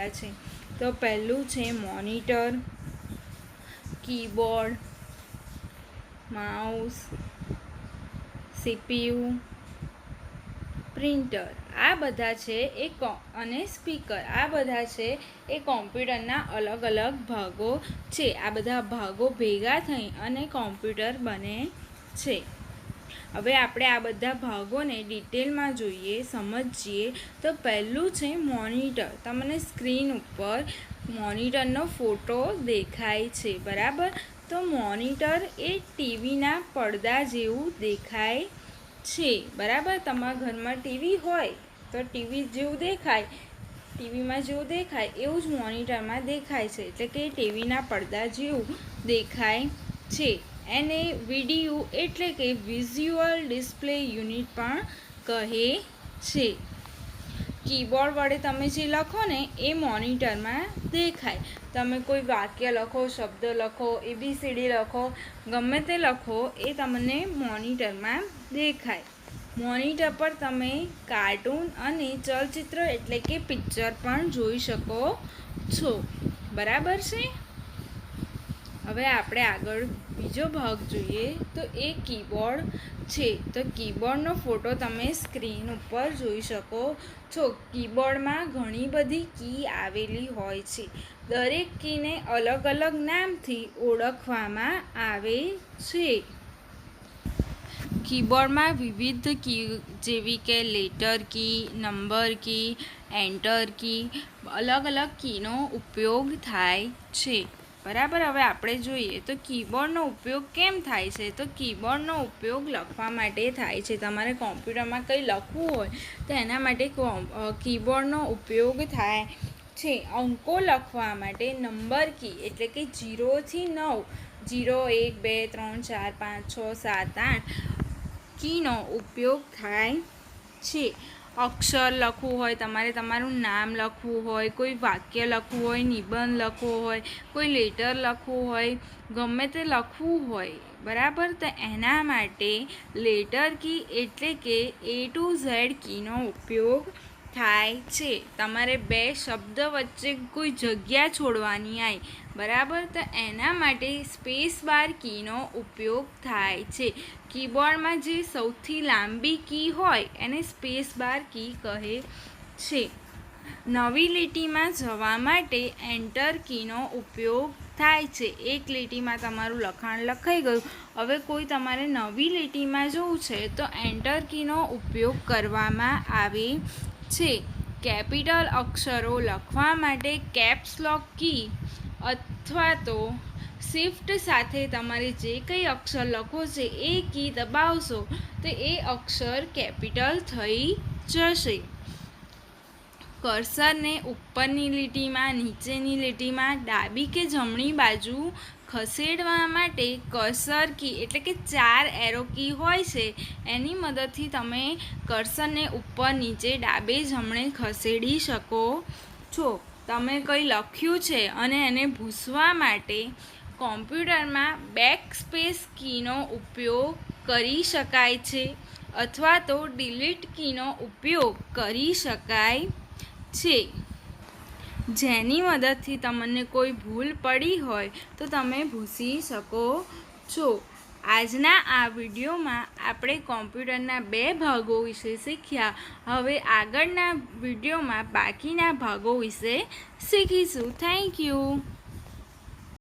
આવ્યા છે. તો પહેલું છે monitor, keyboard, mouse, CPU, printer. આ બધા છે એ અને સ્પીકર. આ બધા છે એ કોમ્પ્યુટરના અલગ અલગ ભાગો છે. આ બધા ભાગો ભેગા થઈ અને કોમ્પ્યુટર બને છે. હવે આપણે આ બધા ભાગોને ડિટેલમાં જોઈએ, સમજીએ. તો પહેલું છે મોનિટર. તમને સ્ક્રીન ઉપર મોનિટરનો ફોટો દેખાય છે, બરાબર? તો મોનિટર એ ટીવીના પડદા જેવું દેખાય છે, બરાબર? તમારા ઘરમાં ટીવી હોય તો ટીવી જેવું દેખાય, ટીવીમાં જેવું દેખાય, એવું જ મોનિટરમાં દેખાય છે. એટલે કે ટીવીના પડદા જેવું દેખાય છે. એને વિડીયુ એટલે કે વિઝ્યુઅલ ડિસ્પ્લે યુનિટ પણ કહે છે. કીબોર્ડ વડે તમે જે લખો ને એ મોનિટરમાં દેખાય. તમે કોઈ વાક્ય લખો, શબ્દ લખો એબીસીડી લખો, ગમે તે લખો, એ તમને મોનિટરમાં દેખાય. મોનિટર પર તમે કાર્ટૂન અને ચલચિત્ર એટલે કે પિક્ચર પણ જોઈ શકો છો. બરાબર છે? હવે આપણે આગળ બીજો ભાગ જોઈએ. તો એ કીબોર્ડ છે. તો કીબોર્ડનો ફોટો તમે સ્ક્રીન ઉપર જોઈ શકો છો. કીબોર્ડમાં ઘણી બધી કી આવેલી હોય છે. દરેક કીને અલગ અલગ નામથી ઓળખવામાં આવે છે. કીબોર્ડમાં વિવિધ કી જેવી કે letter key, number key, enter key, અલગ અલગ કીનો ઉપયોગ થાય છે. બરાબર, હવે આપણે જોઈએ તો કીબોર્ડનો ઉપયોગ કેમ થાય છે? તો કીબોર્ડનો ઉપયોગ લખવા માટે થાય છે. તમારે કોમ્પ્યુટરમાં કંઈ લખવું હોય તો એના માટે કીબોર્ડનો ઉપયોગ થાય છે. અંકો લખવા માટે નંબર કી, એટલે કે જીરોથી નવ, જીરો, એક, બે, ત્રણ, ચાર, પાંચ, છ, સાત, આઠ કીનો ઉપયોગ થાય છે. અક્ષર લખવું હોય, તમારે તમારું નામ લખવું હોય, કોઈ વાક્ય લખવું હોય, નિબંધ લખવો હોય, કોઈ લેટર લખવું હોય, ગમે તે લખવું હોય, બરાબર? તો એના માટે લેટર કી એટલે કે એ ટુ ઝેડ કીનો ઉપયોગ થાય છે. તમારે બે શબ્દ વચ્ચે કોઈ જગ્યા છોડવાની આવી બરાબર? તો એના માટે સ્પેસ બાર કીનો ઉપયોગ થાય છે. કીબોર્ડમાં જે સૌથી લાંબી કી હોય, એને સ્પેસ બાર કી કહે છે. નવી લીટીમાં જવા માટે એન્ટર કીનો ઉપયોગ થાય છે. એક લીટીમાં તમારું લખાણ લખાઈ ગયું. હવે કોઈ તમારે નવી લીટીમાં જવું છે, તો એન્ટર કીનો ઉપયોગ કરવામાં આવે છે. કેપિટલ અક્ષરો લખવા માટે કેપ્સ લોક કી અથવા તો શિફ્ટ સાથે તમારે જે કંઈ અક્ષર લખો છે એ કી દબાવશો તો એ અક્ષર કેપિટલ થઈ જશે. કર્સરને ઉપરની લીટીમાં, નીચેની લીટીમાં, ડાબી કે જમણી બાજુ ખસેડવા માટે કર્સર કી એટલે કે ચાર એરો કી હોય છે, એની મદદથી તમે કર્સરને ઉપર નીચે ડાબે જમણે ખસેડી શકો છો. તમે કંઈ લખ્યું છે અને એને ભૂસવા માટે કોમ્પ્યુટરમાં બેક સ્પેસ કીનો ઉપયોગ કરી શકાય છે અથવા તો ડિલીટ કીનો ઉપયોગ કરી શકાય છે. જેની મદદથી તમને કોઈ ભૂલ પડી હોય તો તમે ભૂસી શકો છો. આજના આ વિડીયોમાં આપણે કોમ્પ્યુટરના બે ભાગો વિશે શીખ્યા. હવે આગળના વિડીયોમાં બાકીના ભાગો વિશે શીખીશું. Thank you